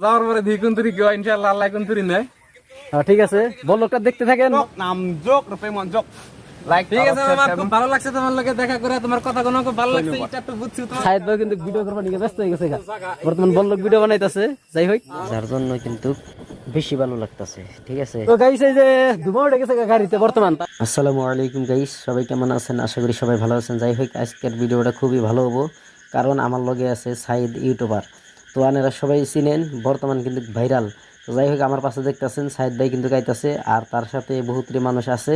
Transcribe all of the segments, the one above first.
যাওয়ার পরে কুন্তুরি ইনশাআল্লাহ আল্লাহ কুন্তুরি নেয়। হ্যাঁ, ঠিক আছে। বল্লকটা দেখতে থাকেন। নাম যোগ রূপে মন যোগ লাইক ঠিক আছে আমার খুব ভালো লাগছে তোমার লগে দেখা করে তোমার কথা কোনো খুব ভালো লাগছে এটা একটু বুঝছি তোমার। ভাই কিন্তু ভিডিও করবার নিয়ে ব্যস্ত হয়ে গেছে। বর্তমান বল্লক ভিডিও বানাইতেছে। যাই হোক। যার জন্য কিন্তু বেশি ভালো লাগতেছে ঠিক আছে? তো গাইছে এই যে ধুমা উঠে গেছে গাড়িতে বর্তমান। আসসালামু আলাইকুম গাইস সবাই কেমন আছেন? আশা করি সবাই ভালো আছেন। যাই হোক আজকের ভিডিওটা খুবই ভালো হব কারণ আমার লগে আছে সাইদ ইউটিউবার। তো আনেরা সবাই চিনেন বর্তমান কিন্তু ভাইরাল। তো যাই হোক আমার পাশে দেখতেছেন সাইদ ভাই কিন্তু গাইতেছে আর তার সাথে বহুতরি মানুষ আছে।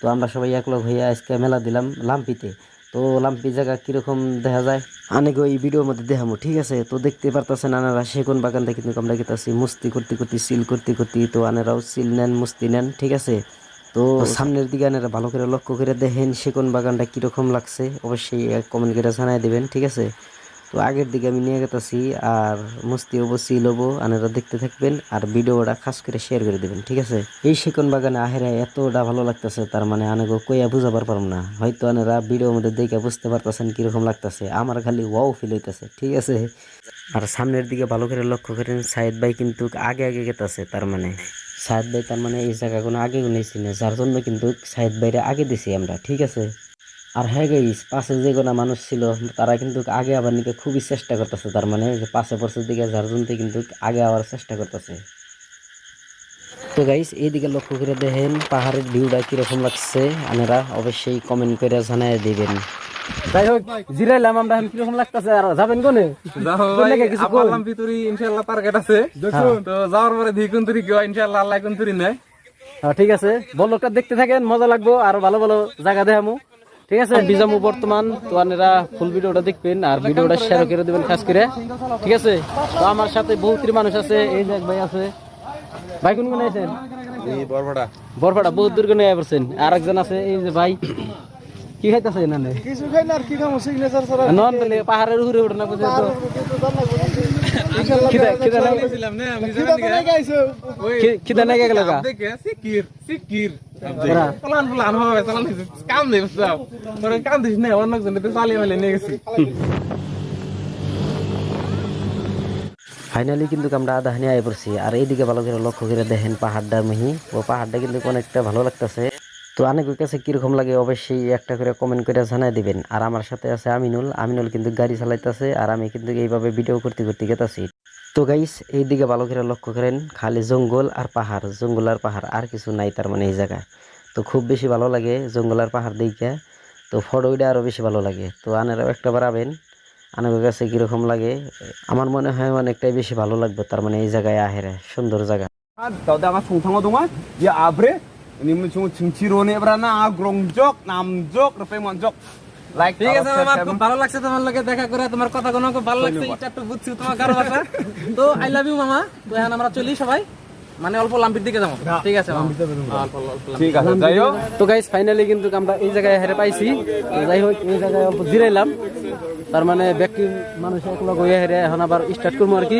তো আমরা সবাই একলগ হয়ে আজকে মেলা দিলাম লাম্পিতে। তো লাম্পি জায়গা কীরকম দেখা যায়? অনেক ওই ভিডিওর মধ্যে দেখামো ঠিক আছে? তো দেখতে পারতেছেন আনারা সেগুন বাগান থেকে কিন্তু আমরা গেতেছি মুস্তি করতে করতে সিল করতে করতে তো আনারাও সিল নেন মস্তি নেন ঠিক আছে? তো সামনের দিকে আনারা ভালো করে লক্ষ্য করে দেখেন সেগুন বাগানটা কীরকম লাগছে অবশ্যই কমেন্ট করে জানাই দেবেন ঠিক আছে? তো আগের দিকে আমি নিয়ে গেতেছি, আর মস্তি হব সিল আনারা দেখতে থাকবেন, আর ভিডিওটা খাস করে শেয়ার করে দেবেন, ঠিক আছে? এই সেকন বাগানে আহেরা এতটা ভালো লাগতেছে, তার মানে আনেগো কইয়া বুঝাবার পারম না। হয়তো আনারা ভিডিওর মধ্যে দেখে বুঝতে পারতেছেন কীরকম লাগতেছে, আমার খালি ওয়াও ফিল হইতেছে, ঠিক আছে? আর সামনের দিকে ভালো করে লক্ষ্য করেন, সাইদ ভাই কিন্তু আগে আগে গেতেছে, তার মানে। সাইদ ভাই তার মানে এই জায়গা কোনো আগে নিয়েছি না, যার জন্য কিন্তু সাইদ ভাইরে আগে দিছি আমরা, ঠিক আছে? আর হ্যাঁ গাইস পাশে যে কোনো মানুষ ছিল তারা কিন্তু আগে আবার নিতে খুবই চেষ্টা করতেছে তার মানে যে পাশে পড়ছে দিকে জন্য কিন্তু আগে আবার চেষ্টা করতেছে। তো গাইস এইদিকে লক্ষ্য করে দেখেন পাহাড়ের ভিউটা কীরকম লাগছে আপনারা অবশ্যই কমেন্ট করে জানাই দিবেন। যাই হোক জিরাইলাম আমরা এখন কীরকম লাগতেছে আর যাবেন কোনে? কোন? লাম্পিতুরি ইনশাআল্লাহ টার্গেট আছে। তো যাওয়ার পরে দি কুন্তুরি কি হয় ইনশাআল্লাহ আল্লাহ কুন্তুরি নেয় হ্যাঁ, ঠিক আছে বল্লকটা দেখতে থাকেন মজা লাগবো আর ভালো ভালো জায়গা দেখামু। ঠিক আছে বিজামু বর্তমান তো আপনারা ফুল ভিডিওটা দেখবেন আর ভিডিওটা শেয়ার করে দেবেন খাস করে। ঠিক আছে তো আমার সাথে বহুতরি মানুষ আছে এই যে এক ভাই আছে। ভাই কোন কোন আছেন? এই বরবড়া বরপাড়া বহুত দূর কোনে আইছেন আর একজন আছে এই যে ভাই কি খাইতেছে না কিছু খাই না আর কি খামো সিগনেচার ছাড়া। নন পাহাড়ের উপরে উঠে না বুঝে তো। খিদা খিদা না আমি খিদা তো নাই গাইছে খি- খিদা নাই দেখে সিকির সিকির প্লান প্লান হবে চালান কাম দেব সব তোরে কাম দিস না অন্য জন তো চালিয়ে মেলে নিয়ে গেছি। ফাইনালি কিন্তু আমরা আদাহানি আয় পড়ছি। আর এইদিকে ভালো করে লক্ষ্য করে দেখেন পাহাড়টা মিহি। ও পাহাড়টা কিন্তু অনেকটা ভালো লাগতেছে। তো আনেকের কাছে কীরকম লাগে অবশ্যই একটা করে কমেন্ট করে জানাই দেবেন। আর আমার সাথে আছে আমিনুল। আমিনুল কিন্তু গাড়ি চালাইতেছে আর আমি কিন্তু এইভাবে ভিডিও করতে করতে গেতাছি। তো গাইস এই দিকে ভালো করে লক্ষ্য করেন, খালি জঙ্গল আর পাহাড়, জঙ্গল আর পাহাড়, আর কিছু নাই তার মানে এই জায়গায়। তো খুব বেশি ভালো লাগে জঙ্গল আর পাহাড় দিকে তো ফটো ফটোটা আরও বেশি ভালো লাগে। তো আনেরাও একটা আবেন আনাগো কাছে কীরকম লাগে, আমার মনে হয় অনেকটাই বেশি ভালো লাগবে তার মানে এই জায়গায় আহেরে, সুন্দর জায়গা। দাদা, আমার সংসাঙ্গ তোমার যে আবরে ini mencung cinciro nih berana grongjok namjok repe monjok like ঠিক আছে তোমার খুব ভালো লাগছে তোমার লগে দেখা করে তোমার কথা কোনো খুব ভালো লাগছে এটা একটু বুঝছি তোমার কারও কথা। তো আই লাভ ইউ মামা। তো এখন আমরা চলি সবাই। মানে অল্প লাম্পির দিকে যাব। ঠিক আছে মামা। অল্প অল্প ঠিক আছে যাই হোক তো গাইস ফাইনালি কিন্তু আমরা এই জায়গায় হেরে পাইছি। যাই হোক এই জায়গায় অল্প জিরাইলাম। তার মানে ব্যক্তি মানুষ একলগ হয়ে হেরে এখন আবার স্টার্ট করব আর কি।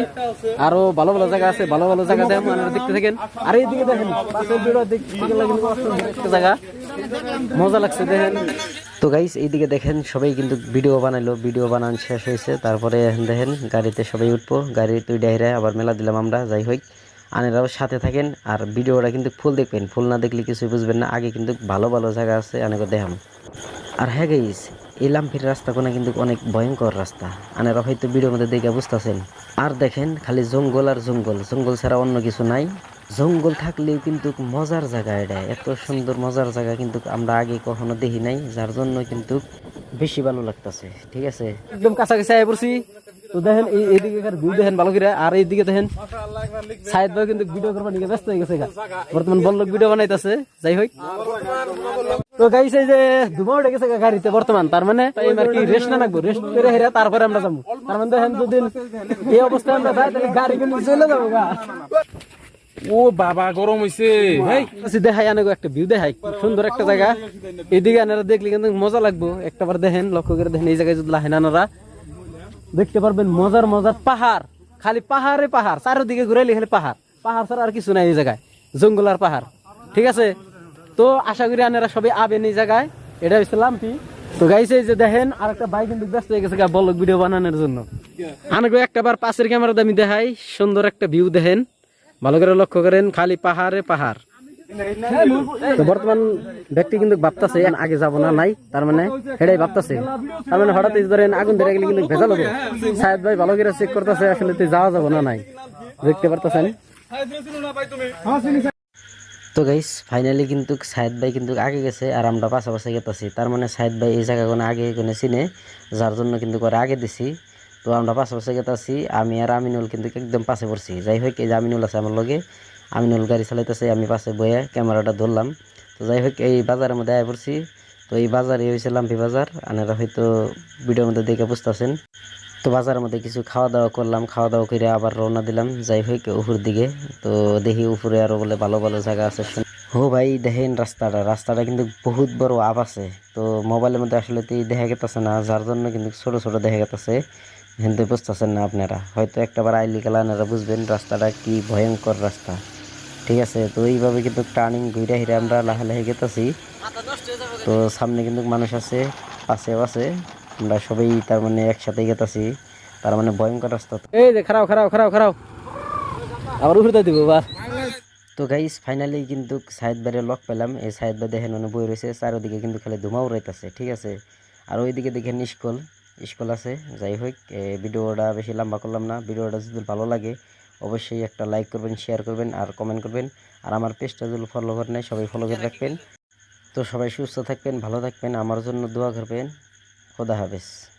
আরও ভালো ভালো জায়গা আছে ভালো ভালো জায়গা দেখেন আপনারা দেখতে থাকেন। আর এইদিকে দেখেন পাশের ভিডিও দেখতে জায়গা। মজা লাগছে দেখেন। তো গাইস এইদিকে দেখেন সবাই কিন্তু ভিডিও বানাইলো। ভিডিও বানান শেষ হয়েছে। তারপরে দেখেন গাড়িতে সবাই উঠবো। গাড়ি তুই ডাইরে আবার মেলা দিলাম আমরা যাই হোক। আনেরাও সাথে থাকেন, আর ভিডিওটা কিন্তু ফুল দেখবেন। ফুল না দেখলে কিছুই বুঝবেন না। আগে কিন্তু ভালো ভালো জায়গা আছে অনেকে দেখাম। আর হ্যাঁ গাইস এই লাম্পির রাস্তা কোনো কিন্তু অনেক ভয়ঙ্কর রাস্তা। আনেরা হয়তো ভিডিওর মধ্যে দেখে বুঝতেছেন। আর দেখেন, খালি জঙ্গল আর জঙ্গল। জঙ্গল ছাড়া অন্য কিছু নাই। জঙ্গল থাকলেও কিন্তু মজার জায়গা এটা। এত সুন্দর, মজার জায়গা কিন্তু আমরা আগে কখনো দেখি নাই, যার জন্য কিন্তু বেশি ভালো লাগতেছে। ঠিক আছে? একদম কাছাকাছি আয় পড়ছি। তো দেখেন এই এইদিকে ভিউ দেখেন ভালো করে। আর এইদিকে দেখেন সাইদ ভাই কিন্তু ভিডিও করবার নিয়ে ব্যস্ত হয়ে গেছে বর্তমান বল্লক ভিডিও বানাইতেছে যাই হোক। তো গাইছে যে ধুমা উঠে গেছে গাড়িতে বর্তমান। তার মানে টাইম আর কি রেস্ট না রাখব রেস্ট করে হেরে তারপরে আমরা যাব। তার মানে দেখেন যদি এই অবস্থায় আমরা যাই তাহলে গাড়ি কিন্তু চলে যাব গা। ও বাবা গরম হইছে। হেই আচ্ছা, দেখাই আনে একটা ভিউ দেখাই। সুন্দর একটা জায়গা। এদিকে আনারা দেখলে কিন্তু মজা লাগবো। একটা বার দেখেন লক্ষ্য করে দেখেন এই জায়গায় যদি লাহেন আনারা দেখতে পারবেন মজার মজার পাহাড়। খালি পাহাড়ে পাহাড়, চারিদিকে ঘুরাইলে খালি পাহাড়। পাহাড় ছাড়া আর কিছু নাই এই জায়গায়, জঙ্গল আর পাহাড়। ঠিক আছে? তো আশা করি আনারা সবাই আবেন এই জায়গায়। এটা হচ্ছে লাম্পি। তো এই যে দেখেন আর একটা বাইক কিন্তু ব্যস্ত হয়ে গেছে বলক ভিডিও বানানোর জন্য। আনগো একটা বার পাশের ক্যামেরাতে আমি দেখাই, সুন্দর একটা ভিউ দেখেন। ভালো করে লক্ষ্য করেন, খালি পাহাড়ে পাহাড়। তো বর্তমান ব্যক্তি কিন্তু ভাবতাছে আগে যাব না, নাই। তার মানে সেটাই ভাবতাছে। তার মানে হঠাৎ ধরেন আগুন ধরে গেলে কিন্তু ভেজাল হবে। সাহেব ভাই ভালো করে চেক করতেছে, আসলে তুই যাওয়া যাব না, নাই। দেখতে পারতেছেন? তো গাইস ফাইনালি কিন্তু সাইদ ভাই কিন্তু আগে গেছে আর আমরা পাশাপাশি গেতেছি। তার মানে সাইদ ভাই এই জায়গা আগে কোনো চিনে, যার জন্য কিন্তু করে আগে দিছি। তো আমরা পাশাপাশি গেতেছি, আমি আর আমিনুল কিন্তু একদম পাশে পড়ছি। যাই হোক, এই যে আমিনুল আছে আমার লগে। আমিনুল গাড়ি চালাইতেছে, আমি পাশে বয়ে ক্যামেরাটা ধরলাম। তো যাই হোক, এই বাজারের মধ্যে আয় পড়ছি। তো এই বাজারে হয়েছে লাম্পি বাজার আনারা হয়তো ভিডিওর মধ্যে দেখে বুঝতেছেন। তো বাজারের মধ্যে কিছু খাওয়া দাওয়া করলাম খাওয়া দাওয়া করে আবার রওনা দিলাম। যাই হোক উপর দিকে। তো দেখি উপরে আরও বলে ভালো ভালো জায়গা আছে হো ভাই, দেখেন রাস্তাটা। রাস্তাটা কিন্তু বহুত বড় আপ আছে। তো মোবাইলের মধ্যে আসলে তো দেখা গেতেছে না, যার জন্য কিন্তু ছোট ছোট দেখা গেতেছে। কিন্তু বুঝতেছেন না আপনারা। হয়তো একটাবার আইলি গেলে আপনারা বুঝবেন রাস্তাটা কি ভয়ঙ্কর রাস্তা। ঠিক আছে তো এইভাবে কিন্তু টার্নিং ঘুরে হিরে আমরা লাহে লাহে গেতেছি। তো সামনে কিন্তু মানুষ আছে পাশেও আছে। আমরা সবাই তার মানে একসাথে গেতেছি। তার মানে ভয়ঙ্কর রাস্তা। এই যে খারাপ খারাপ খারাপ খারাপ আবার উঠতে দিব বা তো গাইস ফাইনালি কিন্তু সাইদ বাইরে লক পেলাম। এই সাইদ বাই দেখেন মানে বই রয়েছে চারিদিকে কিন্তু খালি ধুমা উড়াইতেছে ঠিক আছে। আর ওইদিকে দেখেন স্কুল স্কুল আছে। যাই হোক ভিডিওটা বেশি লম্বা করলাম না। ভিডিওটা যদি ভালো লাগে অবশ্যই একটা লাইক করবেন শেয়ার করবেন আর কমেন্ট করবেন। আর আমার পেজটা যদি ফলো করে নেয়, সবাই ফলো করে রাখবেন। তো সবাই সুস্থ থাকবেন, ভালো থাকবেন, আমার জন্য দোয়া করবেন। খোদা হাফেজ।